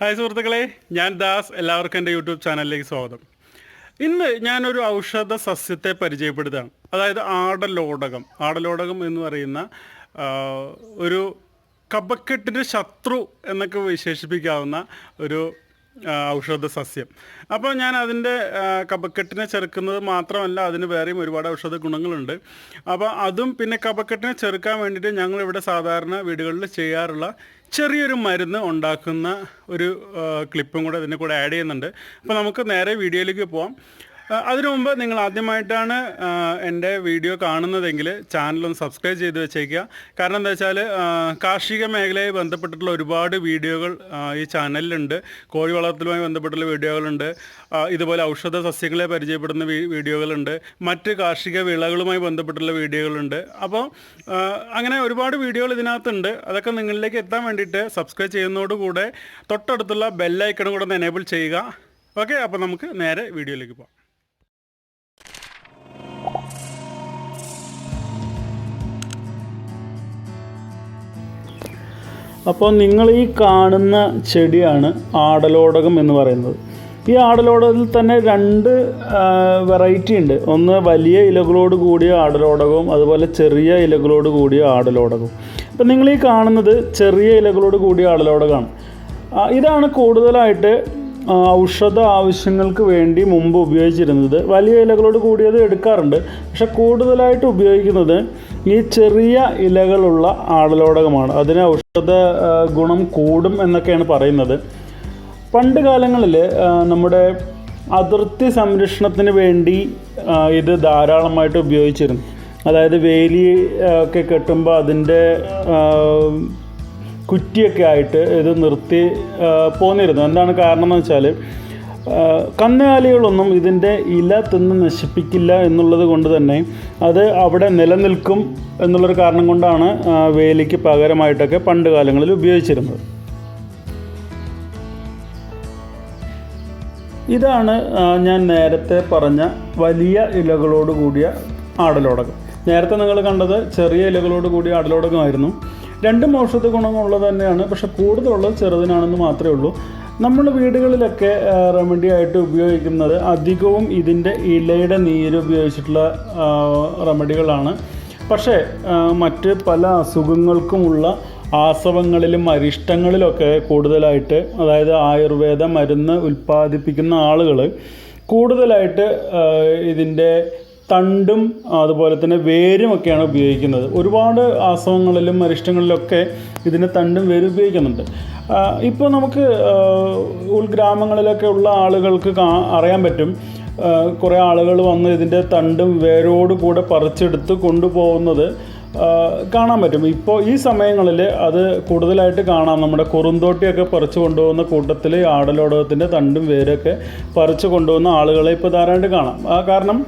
Hi സുഹൃത്തുക്കളെ ഞാൻ ദാസ്. എല്ലാവർക്കും എന്റെ യൂട്യൂബ് ചാനലിലേക്ക് സ്വാഗതം. ഇന്ന് ഞാനൊരു ഔഷധ സസ്യത്തെ പരിചയപ്പെടുത്തുകയാണ്. അതായത് ആടലോടകം. ആടലോടകം എന്ന് പറയുന്ന ഒരു കബക്കെട്ടിന്റെ ശത്രു എന്നൊക്കെ വിശേഷിപ്പിക്കാവുന്ന ഒരു ഔഷധ സസ്യം. അപ്പോൾ ഞാൻ അതിന്റെ കബക്കെട്ടിനെ ചെറുക്കുന്നത് മാത്രമല്ല അതിന് വേറെയും ഒരുപാട് ഔഷധ ഗുണങ്ങളുണ്ട്. അപ്പോൾ അതും പിന്നെ കബക്കെട്ടിനെ ചെറുക്കാൻ വേണ്ടിയിട്ട് ഞങ്ങളിവിടെ സാധാരണ വീടുകളിൽ ചെയ്യാറുള്ള ചെറിയൊരു മരുന്ന് ഉണ്ടാക്കുന്ന ഒരു ക്ലിപ്പും കൂടെ ഇതിന്റെ കൂടെ ആഡ് ചെയ്യുന്നുണ്ട്. അപ്പോൾ നമുക്ക് നേരെ വീഡിയോയിലേക്ക് പോവാം. അതിനു മുമ്പ് നിങ്ങൾ ആദ്യമായിട്ടാണ് എന്റെ വീഡിയോ കാണുന്നതെങ്കിൽ ചാനലൊന്ന് സബ്സ്ക്രൈബ് ചെയ്ത് വെച്ചേക്കുക. കാരണം എന്താ വെച്ചാൽ കാർഷിക മേഖലയെ ബന്ധപ്പെട്ടിട്ടുള്ള ഒരുപാട് വീഡിയോകൾ ഈ ചാനലിലുണ്ട്. കോഴി വളർത്തലുമായി ബന്ധപ്പെട്ടുള്ള വീഡിയോകളുണ്ട്. ഇതുപോലെ ഔഷധ സസ്യങ്ങളെ പരിചയപ്പെടുന്ന വീഡിയോകളുണ്ട്. മറ്റ് കാർഷിക വിളകളുമായി ബന്ധപ്പെട്ടുള്ള വീഡിയോകളുണ്ട്. അപ്പോൾ അങ്ങനെ ഒരുപാട് വീഡിയോകൾ ഇതിനകത്തുണ്ട്. അതൊക്കെ നിങ്ങളിലേക്ക് എത്താൻ വേണ്ടിയിട്ട് സബ്സ്ക്രൈബ് ചെയ്യുന്നതോടുകൂടെ തൊട്ടടുത്തുള്ള ബെല്ലൈക്കണും കൂടെ ഒന്ന് എനേബിൾ ചെയ്യുക. ഓക്കെ അപ്പോൾ നമുക്ക് നേരെ വീഡിയോയിലേക്ക് പോകാം. അപ്പോൾ നിങ്ങൾ ഈ കാണുന്ന ചെടിയാണ് ആടലോടകം എന്ന് പറയുന്നത്. ഈ ആടലോടകത്തിൽ തന്നെ രണ്ട് വെറൈറ്റി ഉണ്ട്. ഒന്ന് വലിയ ഇലകളോട് കൂടിയ ആടലോടകവും അതുപോലെ ചെറിയ ഇലകളോട് കൂടിയ ആടലോടകവും. അപ്പം നിങ്ങൾ ഈ കാണുന്നത് ചെറിയ ഇലകളോട് കൂടിയ ആടലോടകമാണ്. ഇതാണ് കൂടുതലായിട്ട് ഔഷധ ആവശ്യങ്ങൾക്ക് വേണ്ടി മുമ്പ് ഉപയോഗിച്ചിരുന്നത്. വലിയ ഇലകളോട് കൂടിയത് എടുക്കാറുണ്ട്. പക്ഷെ കൂടുതലായിട്ട് ഉപയോഗിക്കുന്നത് ഈ ചെറിയ ഇലകളുള്ള ആടലോടകമാണ്. അതിന് ഔഷധ ഗുണം കൂടും എന്നൊക്കെയാണ് പറയുന്നത്. പണ്ട് കാലങ്ങളിൽ നമ്മുടെ അതിർത്തി സംരക്ഷണത്തിന് വേണ്ടി ഇത് ധാരാളമായിട്ട് ഉപയോഗിച്ചിരുന്നു. അതായത് വേലി ഒക്കെ കെട്ടുമ്പോൾ അതിന്റെ കുറ്റിയൊക്കെ ആയിട്ട് ഇത് നിർത്തി പോന്നിരുന്നു. എന്താണ് കാരണം എന്ന് വെച്ചാൽ കന്നുകാലികളൊന്നും ഇതിന്റെ ഇല തിന്ന് നശിപ്പിക്കില്ല എന്നുള്ളത് കൊണ്ട് തന്നെ അത് അവിടെ നിലനിൽക്കും എന്നുള്ളൊരു കാരണം കൊണ്ടാണ് വേലിക്ക് പകരമായിട്ടൊക്കെ പണ്ട് കാലങ്ങളിൽ ഉപയോഗിച്ചിരുന്നത്. ഇതാണ് ഞാൻ നേരത്തെ പറഞ്ഞ വലിയ ഇലകളോട് കൂടിയ ആടലോടകം. നേരത്തെ നിങ്ങൾ കണ്ടത് ചെറിയ ഇലകളോട് കൂടിയ ആടലോടകമായിരുന്നു. രണ്ടും ഔഷധ ഗുണമുള്ളത് തന്നെയാണ് പക്ഷെ കൂടുതലുള്ളത് ചെറുതിനാണെന്ന് മാത്രമേ ഉള്ളൂ. നമ്മൾ വീടുകളിലൊക്കെ റെമഡി ആയിട്ട് ഉപയോഗിക്കുന്നത് അധികവും ഇതിന്റെ ഇലയുടെ നീര് ഉപയോഗിച്ചിട്ടുള്ള റെമഡികളാണ് പക്ഷേ മറ്റ് പല അസുഖങ്ങൾക്കുമുള്ള ആസവങ്ങളിലും അരിഷ്ടങ്ങളിലൊക്കെ കൂടുതലായിട്ട് അതായത് ആയുർവേദ മരുന്ന് ഉൽപ്പാദിപ്പിക്കുന്ന ആളുകൾ കൂടുതലായിട്ട് ഇതിന്റെ തണ്ടും അതുപോലെ തന്നെ വേരും ഒക്കെയാണ് ഉപയോഗിക്കുന്നത്. ഒരുപാട് ആസവങ്ങളിലും അരിഷ്ടങ്ങളിലൊക്കെ ഇതിന്റെ തണ്ടും വേരും ഉപയോഗിക്കുന്നുണ്ട്. ഇപ്പോൾ നമുക്ക് ഉൾഗ്രാമങ്ങളിലൊക്കെ ഉള്ള ആളുകൾക്ക് അറിയാൻ പറ്റും. കുറേ ആളുകൾ വന്ന് ഇതിന്റെ തണ്ടും വേരോട് കൂടെ പറിച്ചെടുത്ത് കൊണ്ടുപോകുന്നത് കാണാൻ പറ്റും. ഇപ്പോൾ ഈ സമയങ്ങളിൽ അത് കൂടുതലായിട്ട് കാണാം. നമ്മുടെ കുറുന്തോട്ടിയൊക്കെ പറിച്ചു കൊണ്ടുപോകുന്ന കൂട്ടത്തിൽ ആടലോടകത്തിന്റെ തണ്ടും വേരൊക്കെ പറിച്ചു കൊണ്ടുപോകുന്ന ആളുകളെ ഇപ്പോൾ ധാരാളം കാണാം. കാരണം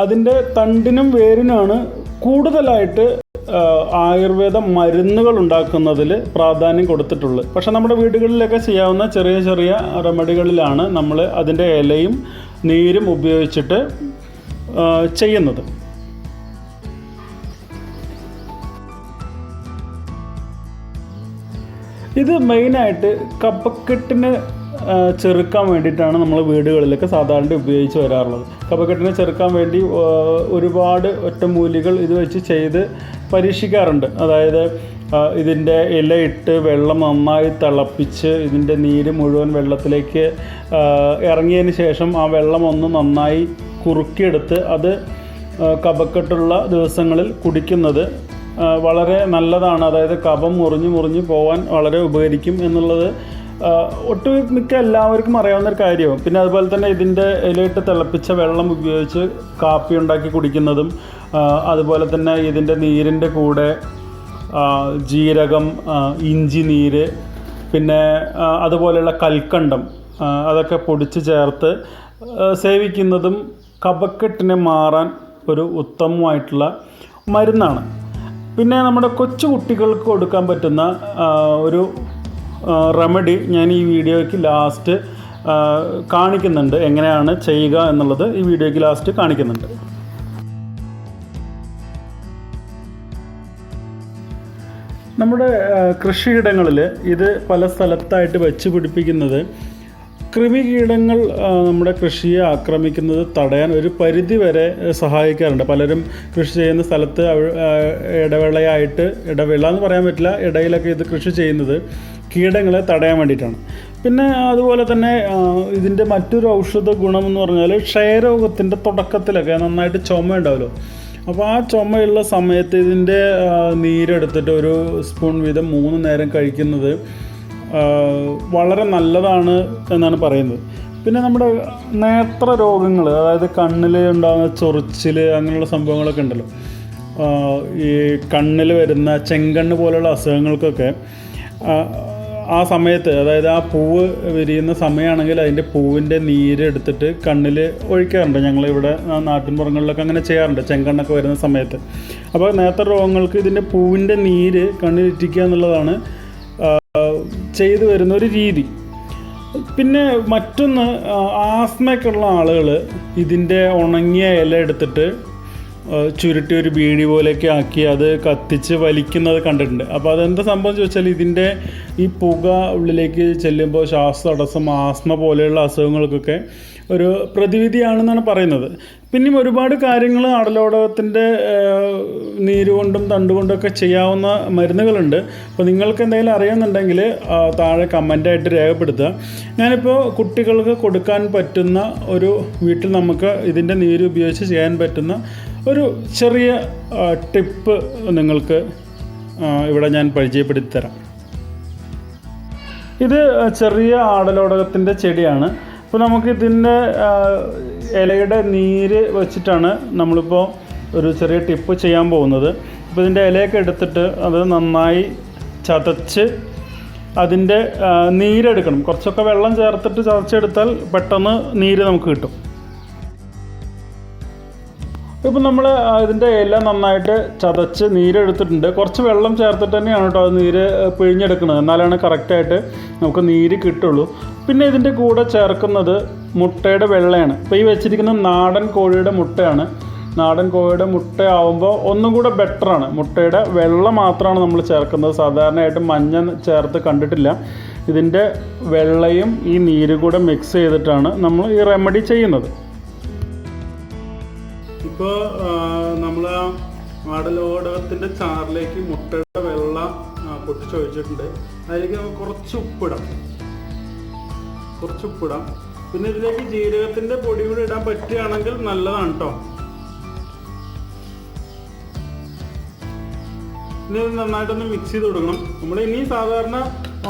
അതിന്റെ തണ്ടിനും വേരിനാണ് കൂടുതലായിട്ട് ആയുർവേദ മരുന്നുകൾ ഉണ്ടാക്കുന്നതിൽ പ്രാധാന്യം കൊടുത്തിട്ടുള്ളത്. പക്ഷേ നമ്മുടെ വീടുകളിലൊക്കെ ചെയ്യാവുന്ന ചെറിയ ചെറിയ റെമഡികളിലാണ് നമ്മൾ അതിന്റെ ഇലയും നീരും ഉപയോഗിച്ചിട്ട് ചെയ്യുന്നത്. ഇത് മെയിനായിട്ട് കപ്പക്കെട്ടിന് ചെറുക്കാൻ വേണ്ടിയിട്ടാണ് നമ്മൾ വീടുകളിലൊക്കെ സാധാരണ ഉപയോഗിച്ച് വരാറുള്ളത്. കപ്പക്കെട്ടിനെ ചെറുക്കാൻ വേണ്ടി ഒരുപാട് ഒറ്റമൂലികൾ ഇത് വെച്ച് ചെയ്ത് പരീക്ഷിക്കാറുണ്ട്. അതായത് ഇതിന്റെ ഇലയിട്ട് വെള്ളം നന്നായി തിളപ്പിച്ച് ഇതിന്റെ നീര് മുഴുവൻ വെള്ളത്തിലേക്ക് ഇറങ്ങിയതിന് ശേഷം ആ വെള്ളം ഒന്ന് നന്നായി കുറുക്കിയെടുത്ത് അത് കപക്കെട്ടുള്ള ദിവസങ്ങളിൽ കുടിക്കുന്നത് വളരെ നല്ലതാണ്. അതായത് കഫം മുറിഞ്ഞ് മുറിഞ്ഞ് പോകാൻ വളരെ ഉപകരിക്കും എന്നുള്ളത് ഒട്ടുമിക്ക എല്ലാവർക്കും അറിയാവുന്ന ഒരു കാര്യവും. പിന്നെ അതുപോലെ തന്നെ ഇതിന്റെ ഇലയിട്ട് തിളപ്പിച്ച വെള്ളം ഉപയോഗിച്ച് കാപ്പി ഉണ്ടാക്കി കുടിക്കുന്നതും അതുപോലെ തന്നെ ഇതിന്റെ നീരിന്റെ കൂടെ ജീരകം ഇഞ്ചി നീര് പിന്നെ അതുപോലെയുള്ള കൽക്കണ്ടം അതൊക്കെ പൊടിച്ച് ചേർത്ത് സേവിക്കുന്നതും കഫക്കെട്ടിനെ മാറാൻ ഒരു ഉത്തമമായിട്ടുള്ള മരുന്നാണ്. പിന്നെ നമ്മുടെ കൊച്ചു കുട്ടികൾക്ക് കൊടുക്കാൻ പറ്റുന്ന ഒരു റെമഡി ഞാൻ ഈ വീഡിയോയ്ക്ക് ലാസ്റ്റ് കാണിക്കുന്നുണ്ട്. എങ്ങനെയാണ് ചെയ്യുക എന്നുള്ളത് ഈ വീഡിയോയ്ക്ക് ലാസ്റ്റ് കാണിക്കുന്നുണ്ട്. നമ്മുടെ കൃഷിയിടങ്ങളിൽ ഇത് പല സ്ഥലത്തായിട്ട് വെച്ച് പിടിപ്പിക്കുന്നത് കൃമികീടങ്ങൾ കീടങ്ങൾ നമ്മുടെ കൃഷിയെ ആക്രമിക്കുന്നത് തടയാൻ ഒരു പരിധി വരെ സഹായിക്കാറുണ്ട്. പലരും കൃഷി ചെയ്യുന്ന സ്ഥലത്ത് ഇടവേളയായിട്ട് ഇടവേള എന്ന് പറയാൻ പറ്റില്ല ഇടയിലൊക്കെ ഇത് കൃഷി ചെയ്യുന്നത്. കീടങ്ങളെ തടയാൻ വേണ്ടിയിട്ടാണ്. പിന്നെ അതുപോലെ തന്നെ ഇതിന്റെ മറ്റൊരു ഔഷധ ഗുണം എന്ന് പറഞ്ഞാൽ ക്ഷയരോഗത്തിന്റെ തുടക്കത്തിലൊക്കെ നന്നായിട്ട് ചുമ ഉണ്ടാവുമല്ലോ അപ്പോൾ ആ ചുമയുള്ള സമയത്ത് ഇതിന്റെ നീരെടുത്തിട്ട് ഒരു സ്പൂൺ വീതം മൂന്ന് നേരം കഴിക്കുന്നത് വളരെ നല്ലതാണ് എന്നാണ് പറയുന്നത്. പിന്നെ നമ്മുടെ നേത്ര രോഗങ്ങൾ അതായത് കണ്ണിൽ ഉണ്ടാകുന്ന ചൊറിച്ചിൽ അങ്ങനെയുള്ള സംഭവങ്ങളൊക്കെ ഉണ്ടല്ലോ. ഈ കണ്ണിൽ വരുന്ന ചെങ്കണ്ണ് പോലെയുള്ള അസുഖങ്ങൾക്കൊക്കെ ആ, സമയത്ത് അതായത് ആ പൂവ് വിരിയുന്ന സമയമാണെങ്കിൽ അതിന്റെ പൂവിന്റെ നീര് എടുത്തിട്ട് കണ്ണിൽ ഒഴിക്കാറുണ്ട്. ഞങ്ങളിവിടെ നാട്ടിൻ നാട്ടിൻപുറങ്ങളിലൊക്കെ അങ്ങനെ ചെയ്യാറുണ്ട്. ചെങ്കണ്ണൊക്കെ വരുന്ന സമയത്ത്. അപ്പോൾ നേത്ര രോഗങ്ങൾക്ക് ഇതിന്റെ പൂവിന്റെ നീര് കണ്ണിലിറ്റിക്കുക എന്നുള്ളതാണ് ചെയ്തു വരുന്ന ഒരു രീതി. പിന്നെ മറ്റൊന്ന് ആസ്മയൊക്കെ ഉള്ള ആളുകൾ ഇതിന്റെ ഉണങ്ങിയ ഇല എടുത്തിട്ട് ചുരുട്ടി ഒരു ബീഡി പോലെയൊക്കെ ആക്കി അത് കത്തിച്ച് വലിക്കുന്നത് കണ്ടിട്ടുണ്ട്. അപ്പോൾ അതെന്താ സംഭവം ചോദിച്ചാൽ ഇതിന്റെ ഈ പുക ഉള്ളിലേക്ക് ചെല്ലുമ്പോൾ ശ്വാസതടസ്സം ആസ്മ പോലെയുള്ള അസുഖങ്ങൾക്കൊക്കെ ഒരു പ്രതിവിധിയാണെന്നാണ് പറയുന്നത്. പിന്നെയും ഒരുപാട് കാര്യങ്ങൾ അടലോടകത്തിന്റെ നീര് കൊണ്ടും തണ്ട് കൊണ്ടൊക്കെ ചെയ്യാവുന്ന മരുന്നുകളുണ്ട്. അപ്പോൾ നിങ്ങൾക്ക് എന്തെങ്കിലും അറിയുന്നുണ്ടെങ്കിൽ താഴെ കമന്റായിട്ട് രേഖപ്പെടുത്തുക. ഞാനിപ്പോൾ കുട്ടികൾക്ക് കൊടുക്കാൻ പറ്റുന്ന ഒരു വീട്ടിൽ നമുക്ക് ഇതിന്റെ നീര് ഉപയോഗിച്ച് ചെയ്യാൻ പറ്റുന്ന ഒരു ചെറിയ ടിപ്പ് നിങ്ങൾക്ക് ഇവിടെ ഞാൻ പരിചയപ്പെടുത്തി തരാം ഇത് ചെറിയ ആടലോടകത്തിന്റെ ചെടിയാണ്. അപ്പോൾ നമുക്ക് ഇതിന്റെ ഇലയുടെ നീര് വെച്ചിട്ടാണ് നമ്മളിപ്പോൾ ഒരു ചെറിയ ടിപ്പ് ചെയ്യാൻ പോകുന്നത്. അപ്പോൾ ഇതിന്റെ ഇലയൊക്കെ എടുത്തിട്ട് അത് നന്നായി ചതച്ച് അതിന്റെ നീരെടുക്കണം. കുറച്ചൊക്കെ വെള്ളം ചേർത്തിട്ട് ചതച്ചെടുത്താൽ പെട്ടെന്ന് നീര് നമുക്ക് കിട്ടും. ഇപ്പം നമ്മൾ ഇതിന്റെ എല്ലാം നന്നായിട്ട് ചതച്ച് നീരെടുത്തിട്ടുണ്ട്. കുറച്ച് വെള്ളം ചേർത്തിട്ട് തന്നെയാണ് കേട്ടോ നീര് പിഴിഞ്ഞെടുക്കുന്നത്. എന്നാലാണ് കറക്റ്റായിട്ട് നമുക്ക് നീര് കിട്ടുള്ളൂ. പിന്നെ ഇതിന്റെ കൂടെ ചേർക്കുന്നത് മുട്ടയുടെ വെള്ളയാണ്. ഇപ്പോൾ ഈ വെച്ചിരിക്കുന്ന നാടൻ കോഴിയുടെ മുട്ടയാണ്. നാടൻ കോഴിയുടെ മുട്ട ആവുമ്പോൾ ഒന്നും കൂടെ ബെറ്ററാണ് മുട്ടയുടെ വെള്ള മാത്രമാണ് നമ്മൾ ചേർക്കുന്നത്. സാധാരണയായിട്ട് മഞ്ഞ ചേർത്ത് കണ്ടിട്ടില്ല. ഇതിന്റെ വെള്ളയും ഈ നീര് കൂടെ മിക്സ് ചെയ്തിട്ടാണ് നമ്മൾ ഈ റെമഡി ചെയ്യുന്നത്. ഇപ്പോൾ നമ്മൾ ആ ആടലോടകത്തിന്റെ ചാറിലേക്ക് മുട്ടയുടെ വെള്ള പൊട്ടി പൊട്ടിച്ചൊഴിച്ചിട്ടുണ്ട്. അതിലേക്ക് കുറച്ച് ഉപ്പിടാം. കുറച്ച് ഉപ്പിടാം. പിന്നെ ഇതിലേക്ക് ജീരകത്തിന്റെ പൊടി കൂടി ഇടാൻ പറ്റുകയാണെങ്കിൽ നല്ലതാണ് കേട്ടോ ഇനി ഇത് നന്നായിട്ടൊന്ന് മിക്സ് ചെയ്ത് കൊടുക്കണം. നമ്മൾ ഇനി സാധാരണ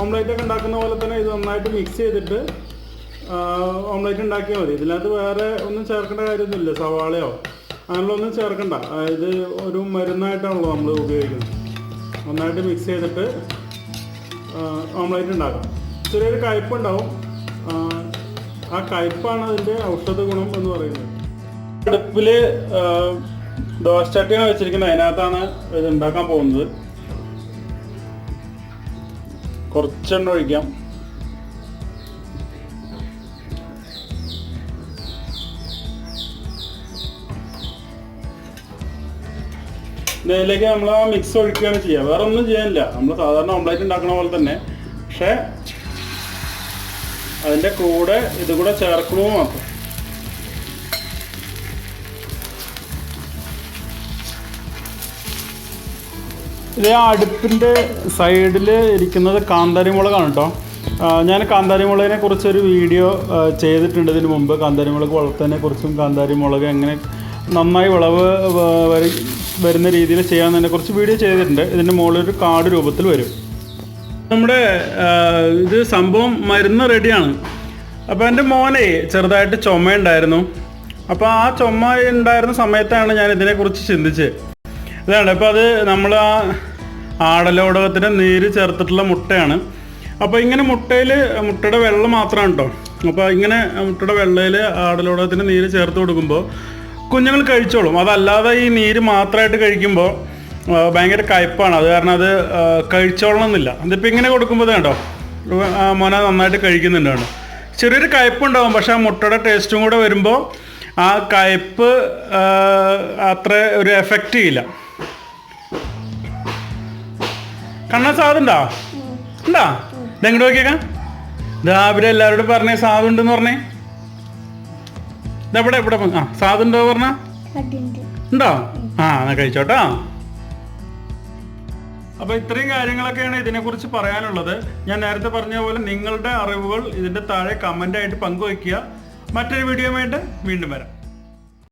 ഓംലേറ്റ് ഒക്കെ ഉണ്ടാക്കുന്ന പോലെ തന്നെ ഇത് നന്നായിട്ട് മിക്സ് ചെയ്തിട്ട് ഓംലേറ്റ് ഉണ്ടാക്കിയാൽ മതി. ഇതിനകത്ത് വേറെ ഒന്നും ചേർക്കേണ്ട കാര്യമൊന്നുമില്ല. സവാളയോ അങ്ങനെയുള്ള ഒന്നും ചേർക്കണ്ട. ഇത് ഒരു മരുന്നായിട്ടാണല്ലോ നമ്മൾ ഉപയോഗിക്കുന്നത്. നന്നായിട്ട് മിക്സ് ചെയ്തിട്ട് ഓംലേറ്റ് ഉണ്ടാക്കാം. ചെറിയൊരു കയ്പുണ്ടാവും ആ, കയ്പാണ് അതിന്റെ ഔഷധ ഗുണം എന്ന് പറയുന്നത്. അടുപ്പിൽ ദോശ ചട്ടിയാണ് വെച്ചിരിക്കുന്നത്. അതിനകത്താണ് ഇത് ഉണ്ടാക്കാൻ പോകുന്നത്. കുറച്ചെണ്ണ ഒഴിക്കാം. ഇനി അതിലേക്ക് നമ്മൾ ആ മിക്സ് ഒഴിക്കുകയാണ് ചെയ്യുക. വേറെ ഒന്നും ചെയ്യാനില്ല. നമ്മൾ സാധാരണ ഓംലേറ്റ് ഉണ്ടാക്കുന്ന പോലെ തന്നെ. പക്ഷേ അതിന്റെ കൂടെ ഇത് കൂടെ ചേർക്കണോ മാത്രം. ഇത് ആ അടുപ്പിന്റെ സൈഡിൽ ഇരിക്കുന്നത് കാന്താരി മുളകാണ് കേട്ടോ ഞാൻ കാന്താരി മുളകിനെ കുറിച്ചൊരു വീഡിയോ ചെയ്തിട്ടുണ്ട് ഇതിന് മുമ്പ്. കാന്താരി മുളക് വളർത്തതിനെ കുറിച്ചും കാന്താരി മുളക് എങ്ങനെ നന്നായി വിളവ് വരുന്ന രീതിയിൽ ചെയ്യാമെന്നതിനെ കുറച്ച് വീഡിയോ ചെയ്തിട്ടുണ്ട്. ഇതിന്റെ മുകളിൽ ഒരു കാർഡ് രൂപത്തിൽ വരും. നമ്മുടെ ഇത് സംഭവം മരുന്ന് റെഡിയാണ് അപ്പോൾ എന്റെ മോനെ ചെറുതായിട്ട് ചുമയുണ്ടായിരുന്നു അപ്പോൾ ആ ചുമ ഉണ്ടായിരുന്ന സമയത്താണ് ഞാൻ ഇതിനെക്കുറിച്ച് ചിന്തിച്ചത്. ഇതാണ് അപ്പോൾ അത് നമ്മൾ ആ ആടലോടകത്തിന്റെ നീര് ചേർത്തിട്ടുള്ള മുട്ടയാണ്. അപ്പോൾ ഇങ്ങനെ മുട്ടയിൽ മുട്ടയുടെ വെള്ളം മാത്രമാണ് കേട്ടോ അപ്പോൾ ഇങ്ങനെ മുട്ടയുടെ വെള്ളയിൽ ആടലോടകത്തിന്റെ നീര് ചേർത്ത് കൊടുക്കുമ്പോൾ കുഞ്ഞുങ്ങൾ കഴിച്ചോളും. അതല്ലാതെ ഈ നീര് മാത്രമായിട്ട് കഴിക്കുമ്പോൾ ഭയങ്കര കയ്പ്പാണ് അത് കാരണം അത് ആ, കഴിച്ചോളണം എന്നില്ല അതിപ്പോൾ ഇങ്ങനെ കൊടുക്കുമ്പോൾ കേട്ടോ മോന നന്നായിട്ട് കഴിക്കുന്നുണ്ടാണ് ചെറിയൊരു കയ്പ്പുണ്ടാവും. പക്ഷെ ആ മുട്ടയുടെ ടേസ്റ്റും കൂടെ വരുമ്പോൾ ആ കയ്പ്പ് അത്ര ഒരു എഫക്റ്റ് ചെയ്യില്ല കണ്ണ സാധുണ്ടോ ഉണ്ടാ? ഇതെങ്ങോട്ട് നോക്കിയേക്കാം. രാവിലെ എല്ലാവരോടും പറഞ്ഞേ സാധുണ്ടെന്ന് പറഞ്ഞേ. ഇതെവിടെ ഇവിടെ ആ സാധുണ്ടോ പറഞ്ഞ? ഉണ്ടോ? ആ എന്നാ കഴിച്ചോട്ടോ. അപ്പൊ ഇത്രയും കാര്യങ്ങളൊക്കെയാണ് ഇതിനെക്കുറിച്ച് പറയാനുള്ളത്. ഞാൻ നേരത്തെ പറഞ്ഞ പോലെ നിങ്ങളുടെ അറിവുകൾ ഇതിന്റെ താഴെ കമന്റ് ആയിട്ട് പങ്കുവയ്ക്കുക. മറ്റൊരു വീഡിയോ വീണ്ടും വരാം.